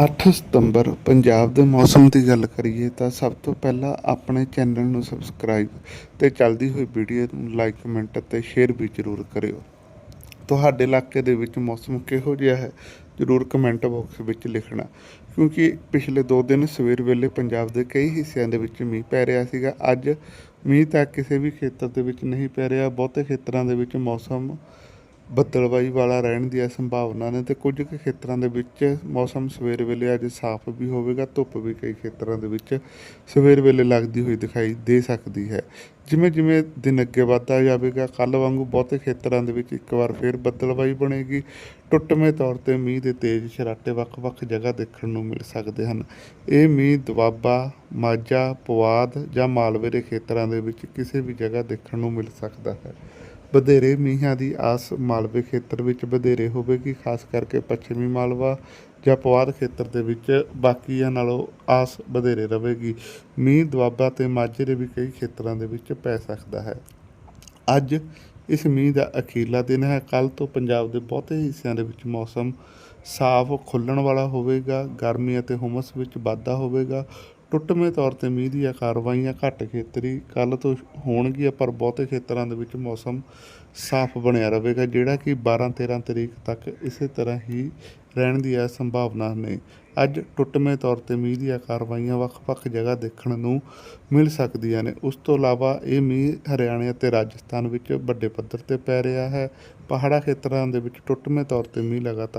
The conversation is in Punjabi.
8 ਸਤੰਬਰ ਪੰਜਾਬ ਦੇ ਮੌਸਮ ਦੀ ਗੱਲ ਕਰੀਏ ਤਾਂ ਸਭ ਤੋਂ ਪਹਿਲਾਂ ਆਪਣੇ ਚੈਨਲ ਨੂੰ ਸਬਸਕ੍ਰਾਈਬ ਤੇ ਚੱਲਦੀ ਹੋਈ ਵੀਡੀਓ ਨੂੰ ਲਾਈਕ, ਕਮੈਂਟ ਅਤੇ ਸ਼ੇਅਰ ਵੀ ਜ਼ਰੂਰ ਕਰਿਓ। ਤੁਹਾਡੇ ਇਲਾਕੇ ਦੇ ਵਿੱਚ ਮੌਸਮ ਕਿਹੋ ਜਿਹਾ ਹੈ? ਜ਼ਰੂਰ ਕਮੈਂਟ ਬਾਕਸ ਵਿੱਚ ਲਿਖਣਾ। ਕਿਉਂਕਿ ਪਿਛਲੇ 2 ਦਿਨ ਸਵੇਰ ਵੇਲੇ ਪੰਜਾਬ ਦੇ ਕਈ ਹਿੱਸਿਆਂ ਦੇ ਵਿੱਚ ਮੀਂਹ ਪੈ ਰਿਹਾ ਸੀਗਾ। ਅੱਜ ਮੀਂਹ ਤਾਂ ਕਿਸੇ ਵੀ ਖੇਤਰ ਦੇ ਵਿੱਚ ਨਹੀਂ ਪੈ ਰਿਹਾ। ਬਹੁਤੇ ਖੇਤਰਾਂ ਦੇ ਵਿੱਚ ਮੌਸਮ ਬੱਦਲਵਾਈ ਵਾਲਾ ਰਹਿਣ ਦੀਆਂ ਸੰਭਾਵਨਾ ਨੇ ਤੇ ਕੁਝ ਕੁ ਖੇਤਰਾਂ ਦੇ ਵਿੱਚ ਮੌਸਮ ਸਵੇਰ ਵੇਲੇ ਅੱਜ ਸਾਫ਼ ਵੀ ਹੋਵੇਗਾ, ਧੁੱਪ ਵੀ ਕਈ ਖੇਤਰਾਂ ਦੇ ਵਿੱਚ ਸਵੇਰ ਵੇਲੇ ਲੱਗਦੀ ਹੋਈ ਦਿਖਾਈ ਦੇ ਸਕਦੀ ਹੈ। ਜਿਵੇਂ ਜਿਵੇਂ ਦਿਨ ਅੱਗੇ ਵੱਧਦਾ ਜਾਵੇਗਾ ਕੱਲ ਵਾਂਗੂ ਬਹੁਤੇ ਖੇਤਰਾਂ ਦੇ ਵਿੱਚ ਇੱਕ ਵਾਰ ਫੇਰ ਬੱਦਲਵਾਈ ਬਣੇਗੀ। ਟੁੱਟਵੇਂ ਤੌਰ ਤੇ ਮੀਂਹ ਦੇ ਤੇਜ਼ ਛਰਾਟੇ ਵੱਖ-ਵੱਖ ਜਗ੍ਹਾ ਦੇਖਣ ਨੂੰ ਮਿਲ ਸਕਦੇ ਹਨ। ਇਹ ਮੀਂਹ ਦੁਆਬਾ, ਮਾਝਾ, ਪੁਆਧ ਜਾਂ ਮਾਲਵੇ ਦੇ ਖੇਤਰਾਂ ਦੇ ਵਿੱਚ ਕਿਸੇ ਵੀ ਜਗ੍ਹਾ ਦੇਖਣ ਨੂੰ ਮਿਲ ਸਕਦਾ ਹੈ। ਵਧੇਰੇ ਮੀਂਹਾਂ ਦੀ ਆਸ ਮਾਲਵੇ ਖੇਤਰ ਵਿੱਚ ਵਧੇਰੇ ਹੋਵੇਗੀ, ਖਾਸ ਕਰਕੇ ਪੱਛਮੀ ਮਾਲਵਾ ਜਾਂ ਪੁਆਧ ਖੇਤਰ ਦੇ ਵਿੱਚ ਬਾਕੀਆਂ ਨਾਲੋਂ ਆਸ ਵਧੇਰੇ ਰਹੇਗੀ। ਮੀਂਹ ਦੁਆਬਾ ਤੇ ਮਾਝੇ ਦੇ ਵੀ ਕਈ ਖੇਤਰਾਂ ਦੇ ਵਿੱਚ ਪੈ ਸਕਦਾ ਹੈ। ਅੱਜ ਇਸ ਮੀਂਹ ਦਾ ਅਖੀਰਲਾ ਦਿਨ ਹੈ। ਕੱਲ ਤੋਂ ਪੰਜਾਬ ਦੇ ਬਹੁਤੇ ਹਿੱਸਿਆਂ ਦੇ ਵਿੱਚ ਮੌਸਮ ਸਾਫ਼ ਖੁੱਲਣ ਵਾਲਾ ਹੋਵੇਗਾ, ਗਰਮੀ ਅਤੇ ਹੁਮਸ ਵਿੱਚ ਵਾਧਾ ਹੋਵੇਗਾ। ਟੁੱਟਵੇਂ ਤੌਰ ਤੇ ਮੀਂਹ ਦੀਆਂ ਕਾਰਵਾਈਆਂ ਘੱਟ ਖੇਤਰੀ ਕੱਲ ਤੋਂ ਹੋਣਗੀਆਂ, ਪਰ ਬਹੁਤੇ ਖੇਤਰਾਂ ਦੇ ਵਿੱਚ ਮੌਸਮ ਸਾਫ਼ ਬਣਿਆ ਰਹੇਗਾ, ਜਿਹੜਾ ਕਿ 12 13 ਤਰੀਕ ਤੱਕ ਇਸੇ ਤਰ੍ਹਾਂ ਹੀ ਰਹਿਣ ਦੀਆਂ ਸੰਭਾਵਨਾ ਨੇ। ਅੱਜ ਟੁੱਟਵੇਂ ਤੌਰ ਤੇ ਮੀਂਹ ਦੀਆਂ ਕਾਰਵਾਈਆਂ ਵੱਖ-ਵੱਖ ਜਗ੍ਹਾ ਦੇਖਣ ਨੂੰ ਮਿਲ ਸਕਦੀਆਂ ਨੇ। ਉਸ ਤੋਂ ਇਲਾਵਾ ਇਹ ਮੀਂਹ ਹਰਿਆਣਾ ਅਤੇ ਰਾਜਸਥਾਨ ਵਿੱਚ ਵੱਡੇ ਪੱਧਰ ਤੇ ਪੈ ਰਿਹਾ ਹੈ। ਪਹਾੜਾ ਖੇਤਰਾਂ ਦੇ ਵਿੱਚ ਟੁੱਟਵੇਂ ਤੌਰ ਤੇ ਮੀਂਹ ਲਗਾਤਾਰ